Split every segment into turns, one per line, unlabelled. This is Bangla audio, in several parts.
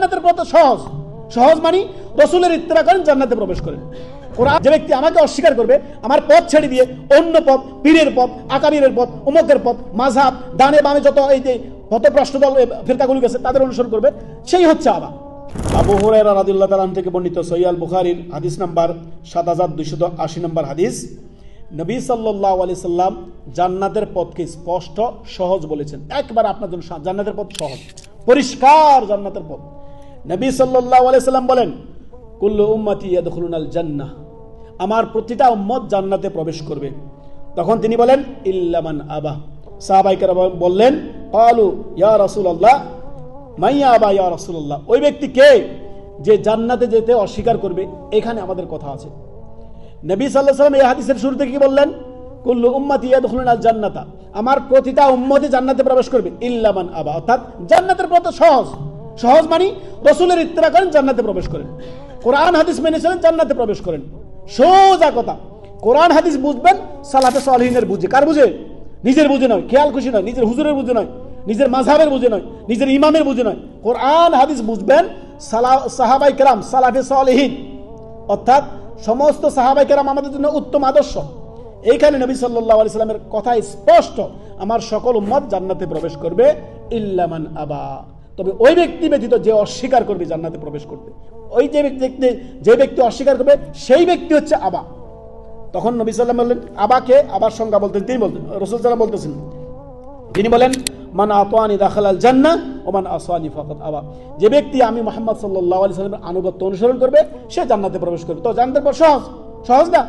জান্নাতের পথ সহজ। সহজ মানি রসুলের ইত্তেবা করেন জান্নাতে প্রবেশ করেন। যে ব্যক্তি আমাকে অস্বীকার করবে আমার পথ ছেড়ে দিয়ে অন্য পথ পীরের পথ আকাবিরের পথ উমকের পথ মাঝহাব ডানে বামে যত এই যে পথপ্রষ্ট দল এ, ফিরকাগুলি গেছে তাদের অনুসরণ করবে সেই হচ্ছে আবা। আবু হুরায়রা রাদিয়াল্লাহু তাআলা থেকে বর্ণিত সহিহ বুখারীর হাদিস নাম্বার সাত হাজার দুইশো আশি নম্বর হাদিস নবী সাল্লাল্লাহু আলাইহি সাল্লাম জান্নাতের পথকে স্পষ্ট সহজ বলেছেন। একবার আপনার জন্য জান্নাতের পথ সহজ। পরিষ্কার জান্নাতের পথ। নবী সাল্লাল্লাহু আলাইহি সাল্লাম বলেন, কুল্লু উম্মতি ইয়াদখুলুনাল জান্নাহ আমার প্রতিটা উম্মত জান্নাতে প্রবেশ করবে। তখন তিনি বলেন ইল্লামান আবা। সাহাবাইকার বললেন কালু ইয়া রাসূলুল্লাহ। মাইয়া আবা, ইয়া রাসূলুল্লাহ। ওই ব্যক্তি কে যে জান্নাতে যেতে অস্বীকার করবে? এখানে আমাদের কথা আছে। নবী সাল্লাহ সাল্লাম এই হাদিসের শুরুতে কি বললেন, কুল্লু উম্মতি ইয়াদখুলুনাল জান্নাতা আমার প্রতিটা উম্মতি জান্নাতে প্রবেশ করবে ইল্লামান আবা। অর্থাৎ জান্নাতের পথ সহজ। সহজ মানি রসুলের ইত্তেবা করেন, জান্নাতে প্রবেশ করেন। কোরআন, হাদিস মেনে চলেন, জান্নাতে প্রবেশ করেন। সোজা কথা, কোরআন, হাদিস বুঝবেন সালাফে সালহিনের বুঝে। কার বুঝে? নিজের বুঝে নয়, খেয়াল খুশি নয়, নিজের হুজুরের বুঝে নয়, নিজের মাঝহাবের বুঝে নয়, নিজের ইমামের বুঝে নয়। কোরআন, হাদিস বুঝবেন, সালা, সাহাবাই কেরাম সালাফে সালহীন। অর্থাৎ সমস্ত সাহাবাই কেরাম আমাদের জন্য উত্তম আদর্শ। এইখানে নবী সাল্লাহ আলি সাল্লামের কথা স্পষ্ট, আমার সকল উম্মত জান্নাতে প্রবেশ করবে ইল্লামান আবা। তবে ওই ব্যক্তি ব্যতীত যে অস্বীকার করবে জান্নাতে প্রবেশ করতে, ওই যে ব্যক্তি যে ব্যক্তি অস্বীকার করবে, সেই ব্যক্তি হচ্ছে আবা। তখন নবী সাল্লাম বললেন, আবাকে আবার সংজ্ঞা বলতেন, তিনি বলতেন, রসুল সাল্লাম বলতেছেন, তিনি বলেন, মান আতোয়ানি দাখালাল জান্না ও মান আসওয়ানি ফাকাত আবা। যে ব্যক্তি আমি মোহাম্মদ সাল্লাল্লাহু আলি সাল্লামের আনুগত্য অনুসরণ করবে, সে জান্নাতে প্রবেশ করবে। তো জান্নাতের পর সহজ সহজ না?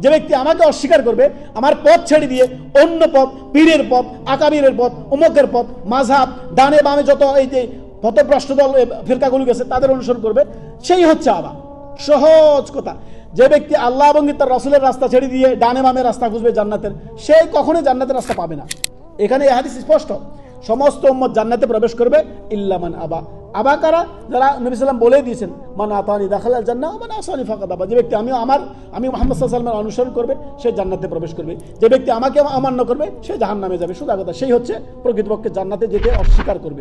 যে ব্যক্তি আমাকে অস্বীকার করবে, আমার পথ ছেড়ে দিয়ে অন্য পথ, পীরের পথ, আকাবিরের পথ, উমকের পথ, মাঝহাব, ডানে বামে যত এই যে পথপ্রষ্ট দল ফিরকাগুলি গেছে, তাদের অনুসরণ করবে, সেই হচ্ছে আবা। সহজ কথা। যে ব্যক্তি আল্লাহ এবং তার রসুলের রাস্তা ছেড়ে দিয়ে ডানে বামে রাস্তা খুঁজবে জান্নাতের, সে কখনোই জান্নাতের রাস্তা পাবে না। এখানে এই হাদিস স্পষ্ট। সমস্ত উম্মত জান্নাতে প্রবেশ করবে ইল্লামান আবা। আবা কারা যারা নবী সাল্লাম বলে দিয়েছেন মানে আতানি দাখালাল না মানে আসানি ফাঁকা দাবা যে ব্যক্তি আমি আমার, আমি মোহাম্মদ সাল্লামের অনুসরণ করবে, সে জান্নাতে প্রবেশ করবে। যে ব্যক্তি আমাকে অমান্য করবে, সে জাহান নামে যাবে। সুদা কথা, সেই হচ্ছে প্রকৃতপক্ষে জান্নাতে যেতে অস্বীকার করবে।